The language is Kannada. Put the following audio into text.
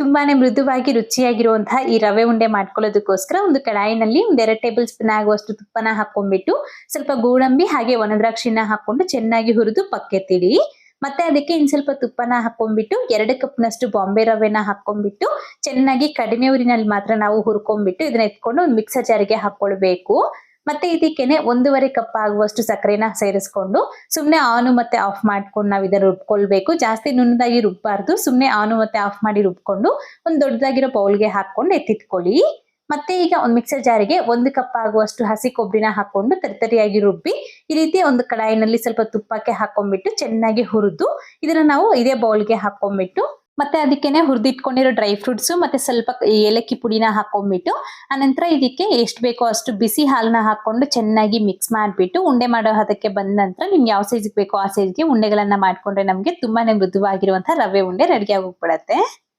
ತುಂಬಾನೇ ಮೃದುವಾಗಿ ರುಚಿಯಾಗಿರುವಂತಹ ಈ ರವೆ ಉಂಡೆ ಮಾಡ್ಕೊಳ್ಳೋದಕ್ಕೋಸ್ಕರ ಒಂದು ಕಡಾಯಿನಲ್ಲಿ ಒಂದ್ ಎರಡ್ ಟೇಬಲ್ ಸ್ಪೂನ್ ಆಗುವಷ್ಟು ತುಪ್ಪನ ಹಾಕೊಂಡ್ಬಿಟ್ಟು ಸ್ವಲ್ಪ ಗೋಡಂಬಿ ಹಾಗೆ ಒಣದ್ರಾಕ್ಷಿನ ಹಾಕೊಂಡು ಚೆನ್ನಾಗಿ ಹುರಿದು ಪಕ್ಕೆತ್ತಿಡಿ. ಮತ್ತೆ ಅದಕ್ಕೆ ಇನ್ ಸ್ವಲ್ಪ ತುಪ್ಪನ ಹಾಕೊಂಡ್ಬಿಟ್ಟು ಎರಡು ಕಪ್ನಷ್ಟು ಬಾಂಬೆ ರವೆನ ಹಾಕೊಂಡ್ಬಿಟ್ಟು ಚೆನ್ನಾಗಿ ಕಡಿಮೆ ಊರಿನಲ್ಲಿ ಮಾತ್ರ ನಾವು ಹುರ್ಕೊಂಡ್ಬಿಟ್ಟು ಇದನ್ನ ಎತ್ಕೊಂಡು ಒಂದು ಮಿಕ್ಸರ್ ಜಾರಿಗೆ ಹಾಕೊಳ್ಬೇಕು ಮತ್ತೆ ಇದಕ್ಕೆನೆ ಒಂದೂವರೆ ಕಪ್ ಆಗುವಷ್ಟು ಸಕ್ಕರೆನ ಸೇರಿಸ್ಕೊಂಡು ಸುಮ್ನೆ ಆನು ಮತ್ತೆ ಆಫ್ ಮಾಡ್ಕೊಂಡು ನಾವು ಇದನ್ನ ರುಬ್ಕೊಳ್ಬೇಕು. ಜಾಸ್ತಿ ನುಣ್ಣದಾಗಿ ರುಬ್ಬಾರ್ದು. ಸುಮ್ಮನೆ ಆನು ಮತ್ತೆ ಆಫ್ ಮಾಡಿ ರುಬ್ಕೊಂಡು ಒಂದು ದೊಡ್ಡದಾಗಿರೋ ಬೌಲ್ಗೆ ಹಾಕೊಂಡು ಎತ್ತಿಟ್ಕೊಳ್ಳಿ. ಮತ್ತೆ ಈಗ ಒಂದು ಮಿಕ್ಸರ್ ಜಾರಿಗೆ ಒಂದು ಕಪ್ ಆಗುವಷ್ಟು ಹಸಿ ಕೊಬ್ಬರಿನ ಹಾಕೊಂಡು ತರಿತರಿಯಾಗಿ ರುಬ್ಬಿ, ಈ ರೀತಿ ಒಂದು ಕಡಾಯಿನಲ್ಲಿ ಸ್ವಲ್ಪ ತುಪ್ಪಕ್ಕೆ ಹಾಕೊಂಡ್ಬಿಟ್ಟು ಚೆನ್ನಾಗಿ ಹುರಿದು, ಇದನ್ನ ನಾವು ಇದೇ ಬೌಲ್ಗೆ ಹಾಕೊಂಡ್ಬಿಟ್ಟು ಮತ್ತೆ ಅದಕ್ಕೇನೆ ಹುರಿದಿಟ್ಕೊಂಡಿರೋ ಡ್ರೈ ಫ್ರೂಟ್ಸ್ ಮತ್ತೆ ಸ್ವಲ್ಪ ಏಲಕ್ಕಿ ಪುಡಿನ ಹಾಕೊಂಡ್ಬಿಟ್ಟು, ಆನಂತರ ಇದಕ್ಕೆ ಎಷ್ಟು ಬೇಕೋ ಅಷ್ಟು ಬಿಸಿ ಹಾಲನ್ನ ಹಾಕೊಂಡು ಚೆನ್ನಾಗಿ ಮಿಕ್ಸ್ ಮಾಡಿಬಿಟ್ಟು, ಉಂಡೆ ಮಾಡೋ ಹದಕ್ಕೆ ಬಂದ ನಂತರ ನಿಮ್ಗೆ ಯಾವ ಸೈಜ್ಗೆ ಬೇಕೋ ಆ ಸೈಜ್ಗೆ ಉಂಡೆಗಳನ್ನ ಮಾಡ್ಕೊಂಡ್ರೆ ನಮಗೆ ತುಂಬಾನೇ ಮೃದುವಾಗಿರುವಂತಹ ರವೆ ಉಂಡೆ ರೆಡಿ ಆಗೋಗ್ಬಿಡತ್ತೆ